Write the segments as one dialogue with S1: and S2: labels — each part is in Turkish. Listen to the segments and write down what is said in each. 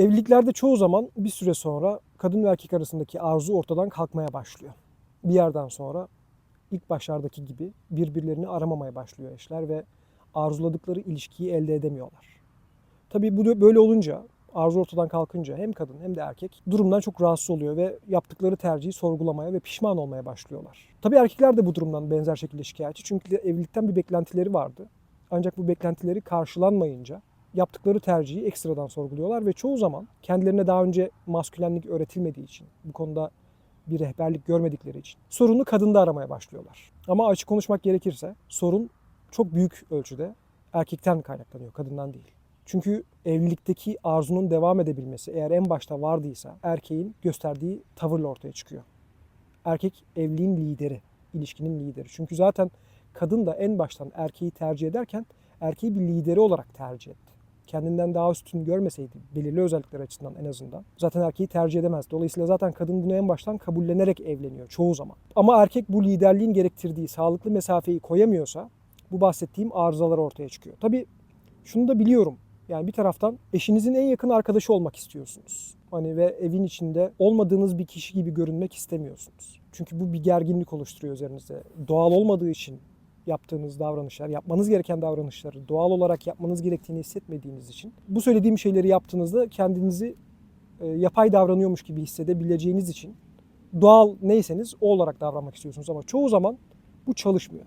S1: Evliliklerde çoğu zaman bir süre sonra kadın ve erkek arasındaki arzu ortadan kalkmaya başlıyor. Bir yerden sonra ilk başlardaki gibi birbirlerini aramamaya başlıyor eşler ve arzuladıkları ilişkiyi elde edemiyorlar. Tabii bu böyle olunca, arzu ortadan kalkınca hem kadın hem de erkek durumdan çok rahatsız oluyor ve yaptıkları tercihi sorgulamaya ve pişman olmaya başlıyorlar. Tabii erkekler de bu durumdan benzer şekilde şikayetçi çünkü evlilikten bir beklentileri vardı. Ancak bu beklentileri karşılanmayınca yaptıkları tercihi ekstradan sorguluyorlar ve çoğu zaman kendilerine daha önce maskülenlik öğretilmediği için, bu konuda bir rehberlik görmedikleri için sorunu kadında aramaya başlıyorlar. Ama açık konuşmak gerekirse sorun çok büyük ölçüde erkekten kaynaklanıyor, kadından değil. Çünkü evlilikteki arzunun devam edebilmesi eğer en başta vardıysa erkeğin gösterdiği tavırla ortaya çıkıyor. Erkek evliliğin lideri, ilişkinin lideri. Çünkü zaten kadın da en baştan erkeği tercih ederken erkeği bir lideri olarak tercih etti. Kendinden daha üstün görmeseydi belirli özellikler açısından en azından zaten erkeği tercih edemez. Dolayısıyla zaten kadın bunu en baştan kabullenerek evleniyor çoğu zaman. Ama erkek bu liderliğin gerektirdiği sağlıklı mesafeyi koyamıyorsa bu bahsettiğim arızalar ortaya çıkıyor. Tabii şunu da biliyorum. Yani bir taraftan eşinizin en yakın arkadaşı olmak istiyorsunuz. Hani ve evin içinde olmadığınız bir kişi gibi görünmek istemiyorsunuz. Çünkü bu bir gerginlik oluşturuyor üzerinizde. Doğal olmadığı için yaptığınız davranışlar, yapmanız gereken davranışları doğal olarak yapmanız gerektiğini hissetmediğiniz için bu söylediğim şeyleri yaptığınızda kendinizi e, yapay davranıyormuş gibi hissedebileceğiniz için doğal neyseniz o olarak davranmak istiyorsunuz ama çoğu zaman bu çalışmıyor.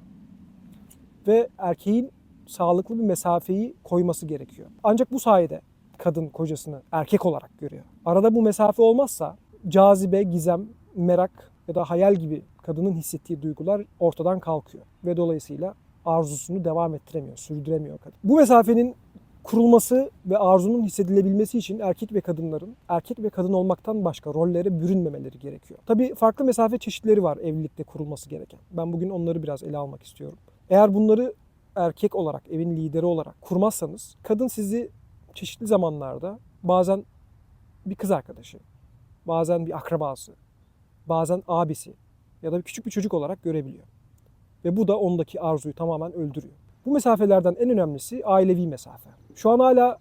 S1: Ve erkeğin sağlıklı bir mesafeyi koyması gerekiyor. Ancak bu sayede kadın kocasını erkek olarak görüyor. Arada bu mesafe olmazsa cazibe, gizem, merak ya da hayal gibi kadının hissettiği duygular ortadan kalkıyor ve dolayısıyla arzusunu devam ettiremiyor, sürdüremiyor kadın. Bu mesafenin kurulması ve arzunun hissedilebilmesi için erkek ve kadınların erkek ve kadın olmaktan başka rollere bürünmemeleri gerekiyor. Tabii farklı mesafe çeşitleri var evlilikte kurulması gereken. Ben bugün onları biraz ele almak istiyorum. Eğer bunları erkek olarak, evin lideri olarak kurmazsanız kadın sizi çeşitli zamanlarda bazen bir kız arkadaşı, bazen bir akrabası, bazen abisi ya da küçük bir çocuk olarak görebiliyor. Ve bu da ondaki arzuyu tamamen öldürüyor. Bu mesafelerden en önemlisi ailevi mesafe. Şu an hala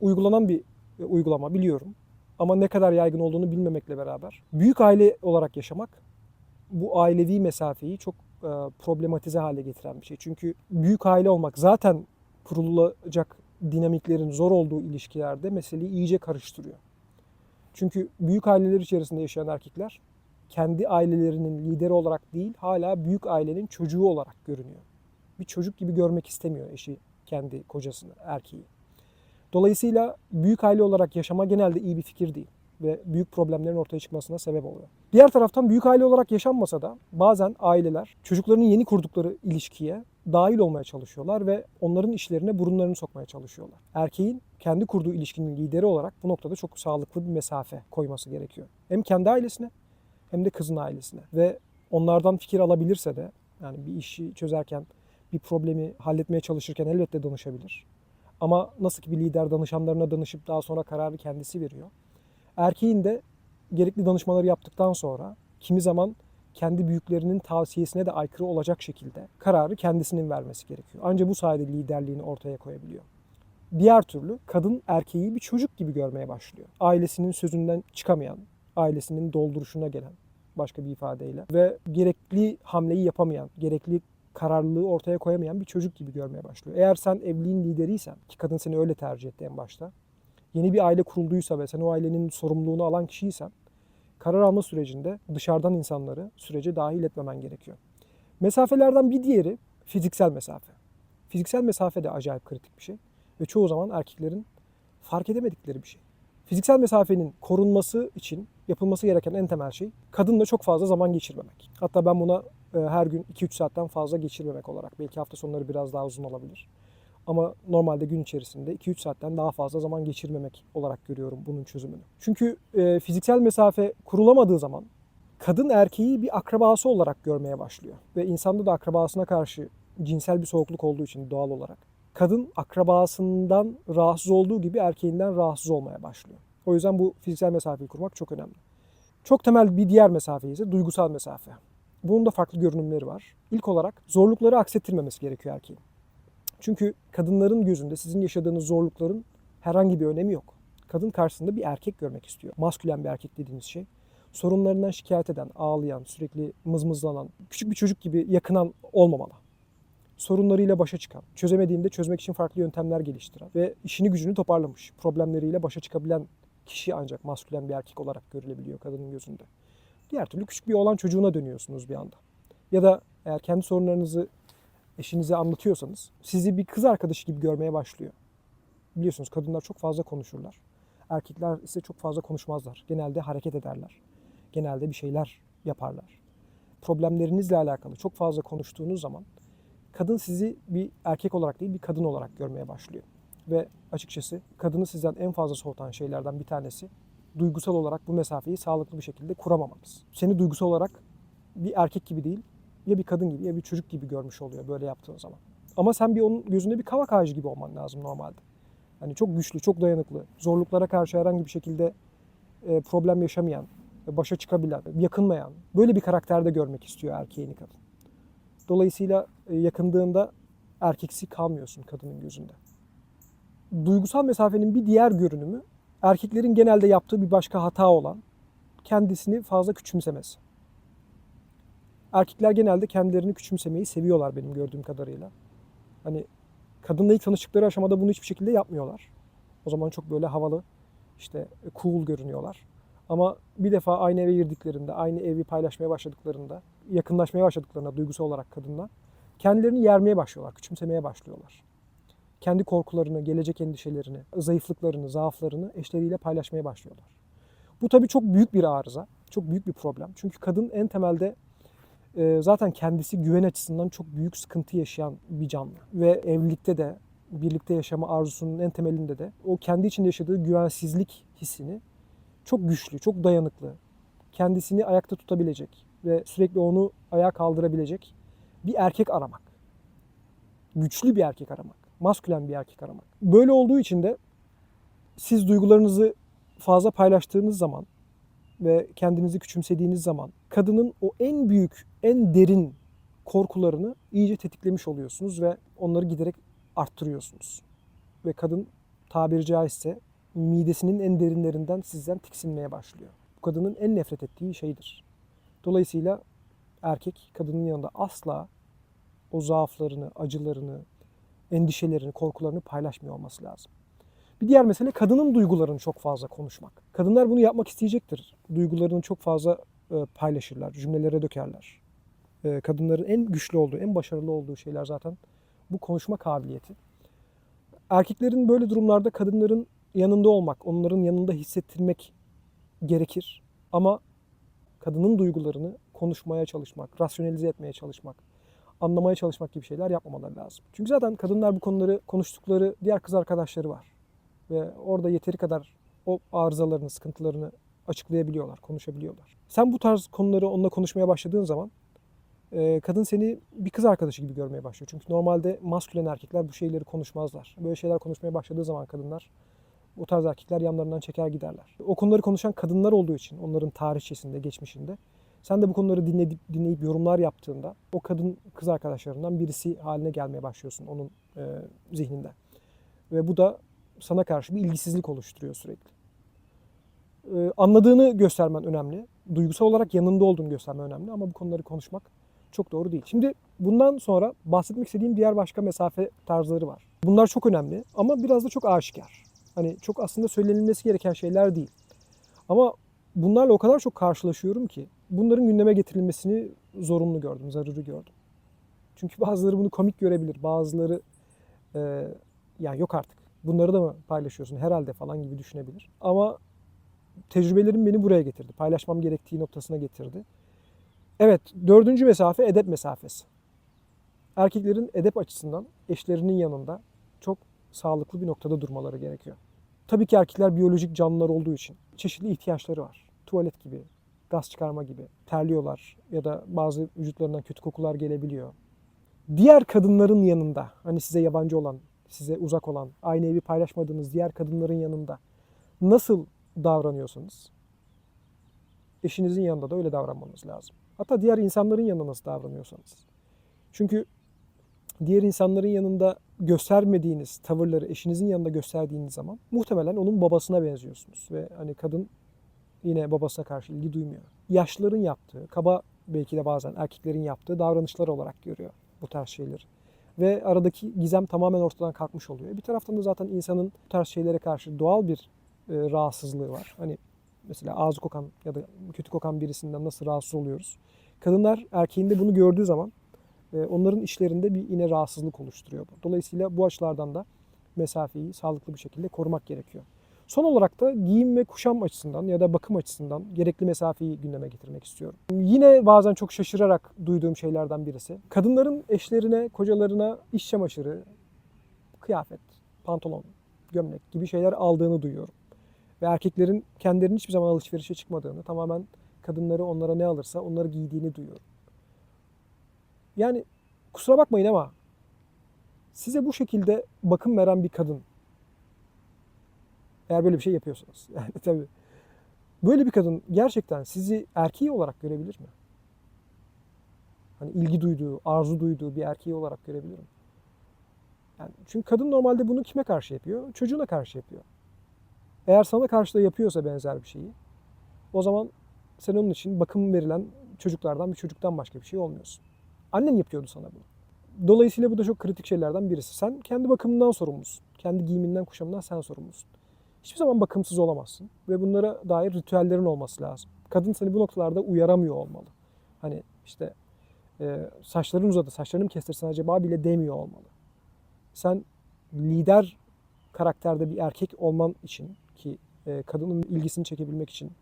S1: uygulanan bir e, uygulama biliyorum. Ama ne kadar yaygın olduğunu bilmemekle beraber büyük aile olarak yaşamak bu ailevi mesafeyi çok e, problematize hale getiren bir şey. Çünkü büyük aile olmak zaten kurulacak dinamiklerin zor olduğu ilişkilerde meseleyi iyice karıştırıyor. Çünkü büyük aileler içerisinde yaşayan erkekler kendi ailelerinin lideri olarak değil hala büyük ailenin çocuğu olarak görünüyor. Bir çocuk gibi görmek istemiyor eşi kendi kocasını, erkeği. Dolayısıyla büyük aile olarak yaşama genelde iyi bir fikir değil ve büyük problemlerin ortaya çıkmasına sebep oluyor. Diğer taraftan büyük aile olarak yaşanmasa da bazen aileler çocuklarının yeni kurdukları ilişkiye dahil olmaya çalışıyorlar ve onların işlerine burunlarını sokmaya çalışıyorlar. Erkeğin kendi kurduğu ilişkinin lideri olarak bu noktada çok sağlıklı bir mesafe koyması gerekiyor. Hem kendi ailesine hem de kızın ailesine ve onlardan fikir alabilirse de yani bir işi çözerken bir problemi halletmeye çalışırken elbette danışabilir. Ama nasıl ki bir lider danışanlarına danışıp daha sonra kararı kendisi veriyor. Erkeğin de gerekli danışmaları yaptıktan sonra kimi zaman kendi büyüklerinin tavsiyesine de aykırı olacak şekilde kararı kendisinin vermesi gerekiyor. Ancak bu sayede liderliğini ortaya koyabiliyor. Diğer türlü kadın erkeği bir çocuk gibi görmeye başlıyor. Ailesinin sözünden çıkamayan, ailesinin dolduruşuna gelen başka bir ifadeyle ve gerekli hamleyi yapamayan, gerekli kararlılığı ortaya koyamayan bir çocuk gibi görmeye başlıyor. Eğer sen evliliğin lideriysen ki kadın seni öyle tercih etti en başta. Yeni bir aile kurulduysa ve sen o ailenin sorumluluğunu alan kişiysen karar alma sürecinde dışarıdan insanları sürece dahil etmemen gerekiyor. Mesafelerden bir diğeri fiziksel mesafe. Fiziksel mesafe de acayip kritik bir şey ve çoğu zaman erkeklerin fark edemedikleri bir şey. Fiziksel mesafenin korunması için yapılması gereken en temel şey kadınla çok fazla zaman geçirmemek. Hatta ben buna e, her gün 2-3 saatten fazla geçirmemek olarak belki hafta sonları biraz daha uzun olabilir. Ama normalde gün içerisinde 2-3 saatten daha fazla zaman geçirmemek olarak görüyorum bunun çözümünü. Çünkü e, fiziksel mesafe kurulamadığı zaman kadın erkeği bir akrabası olarak görmeye başlıyor. Ve insanda da akrabasına karşı cinsel bir soğukluk olduğu için doğal olarak kadın akrabasından rahatsız olduğu gibi erkeğinden rahatsız olmaya başlıyor. O yüzden bu fiziksel mesafeyi kurmak çok önemli. Çok temel bir diğer mesafe ise duygusal mesafe. Bunun da farklı görünümleri var. İlk olarak zorlukları aksettirmemesi gerekiyor erkeğin. Çünkü kadınların gözünde sizin yaşadığınız zorlukların herhangi bir önemi yok. Kadın karşısında bir erkek görmek istiyor. Maskülen bir erkek dediğimiz şey. Sorunlarından şikayet eden, ağlayan, sürekli mızmızlanan, küçük bir çocuk gibi yakınan olmamalı. Sorunlarıyla başa çıkan, çözemediğinde çözmek için farklı yöntemler geliştiren ve işini gücünü toparlamış, problemleriyle başa çıkabilen kişi ancak maskülen bir erkek olarak görülebiliyor kadının gözünde. Diğer türlü küçük bir oğlan çocuğuna dönüyorsunuz bir anda. Ya da eğer kendi sorunlarınızı eşinize anlatıyorsanız sizi bir kız arkadaşı gibi görmeye başlıyor. Biliyorsunuz kadınlar çok fazla konuşurlar. Erkekler ise çok fazla konuşmazlar. Genelde hareket ederler. Genelde bir şeyler yaparlar. Problemlerinizle alakalı çok fazla konuştuğunuz zaman kadın sizi bir erkek olarak değil bir kadın olarak görmeye başlıyor. Ve açıkçası kadını sizden en fazla soğutan şeylerden bir tanesi duygusal olarak bu mesafeyi sağlıklı bir şekilde kuramamanız. Seni duygusal olarak bir erkek gibi değil ya bir kadın gibi ya bir çocuk gibi görmüş oluyor böyle yaptığın zaman. Ama sen bir onun gözünde bir kavak ağacı gibi olman lazım normalde. Hani çok güçlü, çok dayanıklı, zorluklara karşı herhangi bir şekilde e, problem yaşamayan, başa çıkabilen, yakınmayan, böyle bir karakterde görmek istiyor erkeğini kadın. Dolayısıyla e, yakındığında erkeksi kalmıyorsun kadının gözünde. Duygusal mesafenin bir diğer görünümü erkeklerin genelde yaptığı bir başka hata olan kendisini fazla küçümsemesi. Erkekler genelde kendilerini küçümsemeyi seviyorlar benim gördüğüm kadarıyla. Hani kadınla ilk tanıştıkları aşamada bunu hiçbir şekilde yapmıyorlar. O zaman çok böyle havalı, işte cool görünüyorlar. Ama bir defa aynı eve girdiklerinde, aynı evi paylaşmaya başladıklarında, yakınlaşmaya başladıklarında duygusal olarak kadınla kendilerini yermeye başlıyorlar, küçümsemeye başlıyorlar. Kendi korkularını, gelecek endişelerini, zayıflıklarını, zaaflarını eşleriyle paylaşmaya başlıyorlar. Bu tabii çok büyük bir arıza, çok büyük bir problem. Çünkü kadın en temelde e, zaten kendisi güven açısından çok büyük sıkıntı yaşayan bir canlı. Ve evlilikte de, birlikte yaşama arzusunun en temelinde de o kendi içinde yaşadığı güvensizlik hissini çok güçlü, çok dayanıklı, kendisini ayakta tutabilecek ve sürekli onu ayağa kaldırabilecek bir erkek aramak. Güçlü bir erkek aramak. Maskülen bir erkek aramak. Böyle olduğu için de siz duygularınızı fazla paylaştığınız zaman ve kendinizi küçümsediğiniz zaman kadının o en büyük, en derin korkularını iyice tetiklemiş oluyorsunuz ve onları giderek arttırıyorsunuz. Ve kadın tabiri caizse midesinin en derinlerinden sizden tiksinmeye başlıyor. Bu kadının en nefret ettiği şeydir. Dolayısıyla erkek kadının yanında asla o zaaflarını, acılarını, endişelerini, korkularını paylaşmıyor olması lazım. Bir diğer mesele kadının duygularını çok fazla konuşmak. Kadınlar bunu yapmak isteyecektir. Duygularını çok fazla e, paylaşırlar, cümlelere dökerler. E, kadınların en güçlü olduğu, en başarılı olduğu şeyler zaten bu konuşma kabiliyeti. Erkeklerin böyle durumlarda kadınların yanında olmak, onların yanında hissettirmek gerekir. Ama kadının duygularını konuşmaya çalışmak, rasyonelize etmeye çalışmak, anlamaya çalışmak gibi şeyler yapmamaları lazım. Çünkü zaten kadınlar bu konuları konuştukları diğer kız arkadaşları var. Ve orada yeteri kadar o arızalarını, sıkıntılarını açıklayabiliyorlar, konuşabiliyorlar. Sen bu tarz konuları onunla konuşmaya başladığın zaman e, kadın seni bir kız arkadaşı gibi görmeye başlıyor. Çünkü normalde maskülen erkekler bu şeyleri konuşmazlar. Böyle şeyler konuşmaya başladığı zaman kadınlar o tarz erkekler yanlarından çeker giderler. O konuları konuşan kadınlar olduğu için onların tarihçesinde, geçmişinde sen de bu konuları dinleyip, dinleyip yorumlar yaptığında o kadın kız arkadaşlarından birisi haline gelmeye başlıyorsun onun e, zihninde. Ve bu da sana karşı bir ilgisizlik oluşturuyor sürekli. E, anladığını göstermen önemli. Duygusal olarak yanında olduğunu göstermen önemli ama bu konuları konuşmak çok doğru değil. Şimdi bundan sonra bahsetmek istediğim diğer başka mesafe tarzları var. Bunlar çok önemli ama biraz da çok aşikar. Hani çok aslında söylenilmesi gereken şeyler değil. Ama bunlarla o kadar çok karşılaşıyorum ki bunların gündeme getirilmesini zorunlu gördüm, zararı gördüm. Çünkü bazıları bunu komik görebilir, bazıları e, ya yok artık bunları da mı paylaşıyorsun herhalde falan gibi düşünebilir. Ama tecrübelerim beni buraya getirdi, paylaşmam gerektiği noktasına getirdi. Evet, dördüncü mesafe edep mesafesi. Erkeklerin edep açısından eşlerinin yanında çok sağlıklı bir noktada durmaları gerekiyor. Tabii ki erkekler biyolojik canlılar olduğu için çeşitli ihtiyaçları var. Tuvalet gibi, gaz çıkarma gibi, terliyorlar ya da bazı vücutlarından kötü kokular gelebiliyor. Diğer kadınların yanında, hani size yabancı olan, size uzak olan, aynı evi paylaşmadığınız diğer kadınların yanında nasıl davranıyorsanız eşinizin yanında da öyle davranmanız lazım. Hatta diğer insanların yanında nasıl davranıyorsanız. Çünkü diğer insanların yanında göstermediğiniz tavırları eşinizin yanında gösterdiğiniz zaman muhtemelen onun babasına benziyorsunuz ve hani kadın yine babasına karşı ilgi duymuyor. Yaşlıların yaptığı, kaba belki de bazen erkeklerin yaptığı davranışlar olarak görüyor bu tarz şeyleri. Ve aradaki gizem tamamen ortadan kalkmış oluyor. Bir taraftan da zaten insanın bu tarz şeylere karşı doğal bir e, rahatsızlığı var. Hani mesela ağzı kokan ya da kötü kokan birisinden nasıl rahatsız oluyoruz? Kadınlar erkeğinde bunu gördüğü zaman e, onların işlerinde bir yine rahatsızlık oluşturuyor. Dolayısıyla bu açılardan da mesafeyi sağlıklı bir şekilde korumak gerekiyor. Son olarak da giyim ve kuşam açısından ya da bakım açısından gerekli mesafeyi gündeme getirmek istiyorum. Yine bazen çok şaşırarak duyduğum şeylerden birisi. Kadınların eşlerine, kocalarına iş çamaşırı, kıyafet, pantolon, gömlek gibi şeyler aldığını duyuyorum. Ve erkeklerin kendilerinin hiçbir zaman alışverişe çıkmadığını, tamamen kadınları onlara ne alırsa onları giydiğini duyuyorum. Yani kusura bakmayın ama size bu şekilde bakım veren bir kadın eğer böyle bir şey yapıyorsanız yani tabii böyle bir kadın gerçekten sizi erkeği olarak görebilir mi? Hani ilgi duyduğu, arzu duyduğu bir erkeği olarak görebilir mi? Yani çünkü kadın normalde bunu kime karşı yapıyor? Çocuğuna karşı yapıyor. Eğer sana karşı da yapıyorsa benzer bir şeyi o zaman sen onun için bakım verilen çocuklardan bir çocuktan başka bir şey olmuyorsun. Annen yapıyordu sana bunu. Dolayısıyla bu da çok kritik şeylerden birisi. Sen kendi bakımından sorumlusun. Kendi giyiminden, kuşamından sen sorumlusun. Hiçbir zaman bakımsız olamazsın. Ve bunlara dair ritüellerin olması lazım. Kadın seni bu noktalarda uyaramıyor olmalı. Hani işte e, saçların uzadı, saçlarını mı kestirsen acaba bile demiyor olmalı. Sen lider karakterde bir erkek olman için ki e, kadının ilgisini çekebilmek için,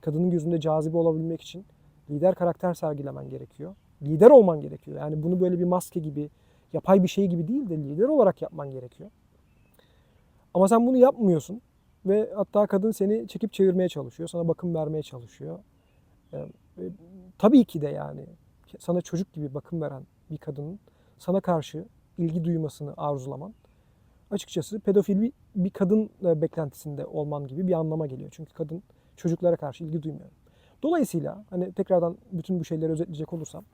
S1: kadının gözünde cazibe olabilmek için lider karakter sergilemen gerekiyor. Lider olman gerekiyor. Yani bunu böyle bir maske gibi, yapay bir şey gibi değil de lider olarak yapman gerekiyor. Ama sen bunu yapmıyorsun ve hatta kadın seni çekip çevirmeye çalışıyor, sana bakım vermeye çalışıyor. E, e, tabii ki de yani sana çocuk gibi bakım veren bir kadının sana karşı ilgi duymasını arzulaman açıkçası pedofil bir, bir kadın beklentisinde olman gibi bir anlama geliyor. Çünkü kadın çocuklara karşı ilgi duymuyor. Dolayısıyla hani tekrardan bütün bu şeyleri özetleyecek olursam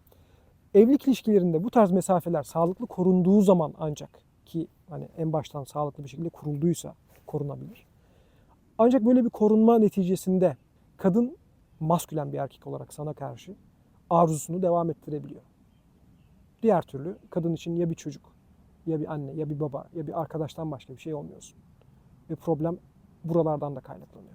S1: evlilik ilişkilerinde bu tarz mesafeler sağlıklı korunduğu zaman ancak ki hani en baştan sağlıklı bir şekilde kurulduysa korunabilir. Ancak böyle bir korunma neticesinde kadın maskülen bir erkek olarak sana karşı arzusunu devam ettirebiliyor. Diğer türlü kadın için ya bir çocuk, ya bir anne, ya bir baba, ya bir arkadaştan başka bir şey olmuyorsun. Ve problem buralardan da kaynaklanıyor.